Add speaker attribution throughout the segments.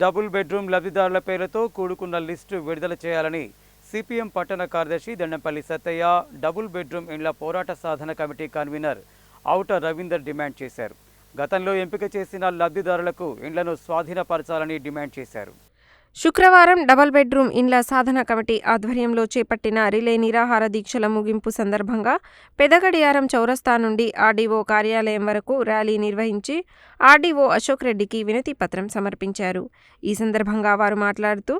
Speaker 1: Double bedroom లబ్ధిదారుల పేర్లతో కూడుకున్న లిస్టు విడుదల చేయాలని సిపిఎం పట్టణ కార్యదర్శి దండంపల్లి సత్తయ్య డబుల్ బెడ్రూమ్ ఇండ్ల పోరాట సాధన committee convener Auta Ravinder demand చేశారు. గతంలో ఎంపిక చేసిన లబ్ధిదారులకు ఇండ్లను స్వాధీనపరచాలని డిమాండ్ చేశారు.
Speaker 2: శుక్రవారం డబల్ బెడ్రూమ్ ఇండ్ల సాధన కమిటీ ఆధ్వర్యంలో చేపట్టిన రిలే నిరాహార దీక్షల ముగింపు సందర్భంగా పెదగడియారం చౌరస్తా నుండి ఆర్డీఓ కార్యాలయం వరకు ర్యాలీ నిర్వహించి ఆర్డీఓ అశోక్ రెడ్డికి వినతి పత్రం సమర్పించారు. ఈ సందర్భంగా వారు మాట్లాడుతూ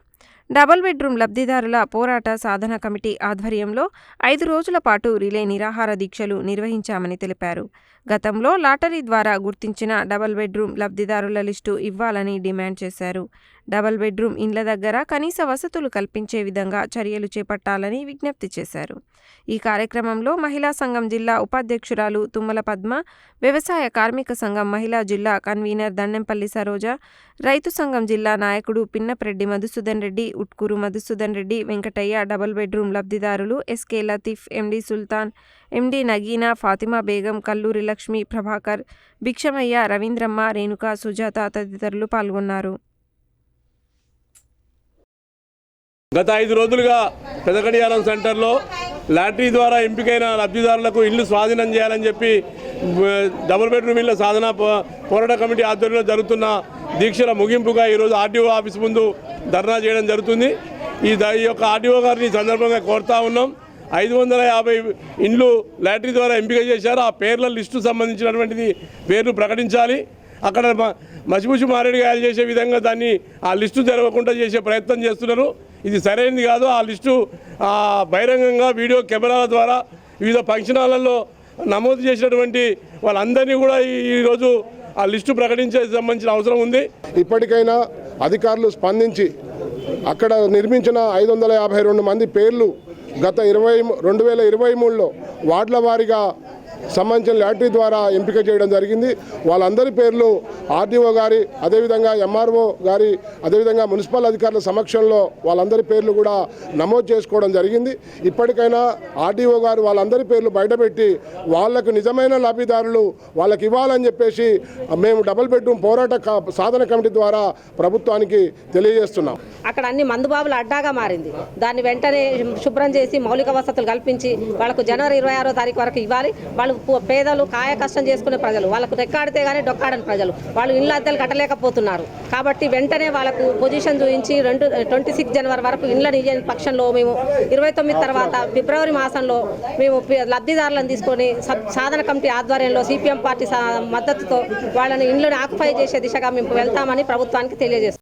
Speaker 2: డబల్ బెడ్రూమ్ లబ్ధిదారుల పోరాట సాధన కమిటీ ఆధ్వర్యంలో ఐదు రోజుల పాటు రిలే నిరాహార దీక్షలు నిర్వహించామని తెలిపారు. గతంలో లాటరీ ద్వారా గుర్తించిన డబల్ బెడ్రూమ్ లబ్ధిదారుల లిస్టు ఇవ్వాలని డిమాండ్ చేశారు. డబల్ బెడ్రూమ్ ఇండ్ల దగ్గర కనీస వసతులు కల్పించే విధంగా చర్యలు చేపట్టాలని విజ్ఞప్తి చేశారు. ఈ కార్యక్రమంలో మహిళా సంఘం జిల్లా ఉపాధ్యక్షురాలు తుమ్మల పద్మ వ్యవసాయ కార్మిక సంఘం మహిళా జిల్లా కన్వీనర్ దండెంపల్లి సరోజ రైతు సంఘం జిల్లా నాయకుడు పిన్నప్రెడ్డి మధుసూదన్ రెడ్డి రెడ్డి ఉట్కూరు మధుసూదన్ రెడ్డి వెంకటయ్య డబల్ బెడ్రూమ్ లబ్ధిదారులు SK Latif MD Sultan MD Nagina Fatima Begum Kalluri Lakshmi Prabhakar Bhikshamaiah Ravindramma Renuka Sujatha తదితరులు పాల్గొన్నారు.
Speaker 3: గత ఐదు రోజులుగా పెదకడియాలం సెంటర్లో లాటరీ ద్వారా ఎంపికైన లబ్ధిదారులకు ఇల్లు స్వాధీనం చేయాలని చెప్పి డబుల్ బెడ్రూమ్ ఇళ్ళ సాధన పోరాట కమిటీ ఆధ్వర్యంలో జరుగుతున్న దీక్షల ముగింపుగా ఈరోజు ఆర్టీఓ ఆఫీస్ ముందు ధర్నా చేయడం జరుగుతుంది. ఈ ఈ యొక్క ఆర్టీఓ గారిని సందర్భంగా కోరుతా ఉన్నాం. ఐదు వందల యాభై ఇండ్లు లాటరీ ద్వారా ఎంపిక చేశారు. ఆ పేర్ల లిస్టు సంబంధించినటువంటిది పేర్లు ప్రకటించాలి. అక్కడ మ- మసిపుసి మారేడుగాయలు చేసే విధంగా దాన్ని ఆ లిస్టు జరగకుండా చేసే ప్రయత్నం చేస్తున్నారు. ఇది సరైనది కాదు. ఆ లిస్టు బహిరంగంగా వీడియో కెమెరాల ద్వారా వివిధ ఫంక్షన్ హాలలో నమోదు చేసినటువంటి వాళ్ళందరినీ కూడా ఈరోజు ఆ లిస్టు ప్రకటించే సంబంధించిన అవసరం ఉంది.
Speaker 4: ఇప్పటికైనా అధికారులు స్పందించి అక్కడ నిర్మించిన ఐదు వందల యాభై రెండు మంది పేర్లు గత ఇరవై రెండు వేల ఇరవై మూడులో వార్డుల వారీగా సంబంధించిన లాటరీ ద్వారా ఎంపిక చేయడం జరిగింది. వాళ్ళందరి పేర్లు ఆర్డీఓ గారి అదేవిధంగా ఎంఆర్ఓ గారి అదేవిధంగా మున్సిపల్ అధికారుల సమక్షంలో వాళ్ళందరి పేర్లు కూడా నమోదు చేసుకోవడం జరిగింది. ఇప్పటికైనా ఆర్డీఓ గారు వాళ్ళందరి పేర్లు బయటపెట్టి వాళ్ళకు నిజమైన లబ్ధిదారులు వాళ్ళకి ఇవ్వాలని చెప్పేసి మేము డబుల్ బెడ్రూమ్ పోరాట క- సాధన కమిటీ ద్వారా ప్రభుత్వానికి తెలియజేస్తున్నాం.
Speaker 5: అక్కడ అన్ని మందుబాబుల అడ్డాగా మారింది. దాన్ని వెంటనే శుభ్రం చేసి మౌలిక వసతులు కల్పించి వాళ్ళకు జనవరి ఇరవై ఆరో తారీఖు వరకు ఇవ్వాలి. వాళ్ళు వాళ్ళు పేదలు కాయ కష్టం చేసుకునే ప్రజలు. వాళ్ళకు రెక్కాడితే కానీ డొక్కాడని ప్రజలు. వాళ్ళు ఇళ్ళ అద్దెలు కట్టలేకపోతున్నారు. కాబట్టి వెంటనే వాళ్ళకు పొజిషన్ చూపించి రెండు ట్వంటీ సిక్స్ జనవరి వరకు ఇళ్ళని ఇయ్యని పక్షంలో మేము ఇరవై తొమ్మిది తర్వాత ఫిబ్రవరి మాసంలో మేము లబ్ధిదారులను తీసుకొని సాధన కమిటీ ఆధ్వర్యంలో సిపిఎం పార్టీ సా- మద్దతుతో వాళ్ళని ఇండ్లను ఆక్యుపై చేసే దిశగా మేము వెళ్తామని ప్రభుత్వానికి తెలియజేస్తాం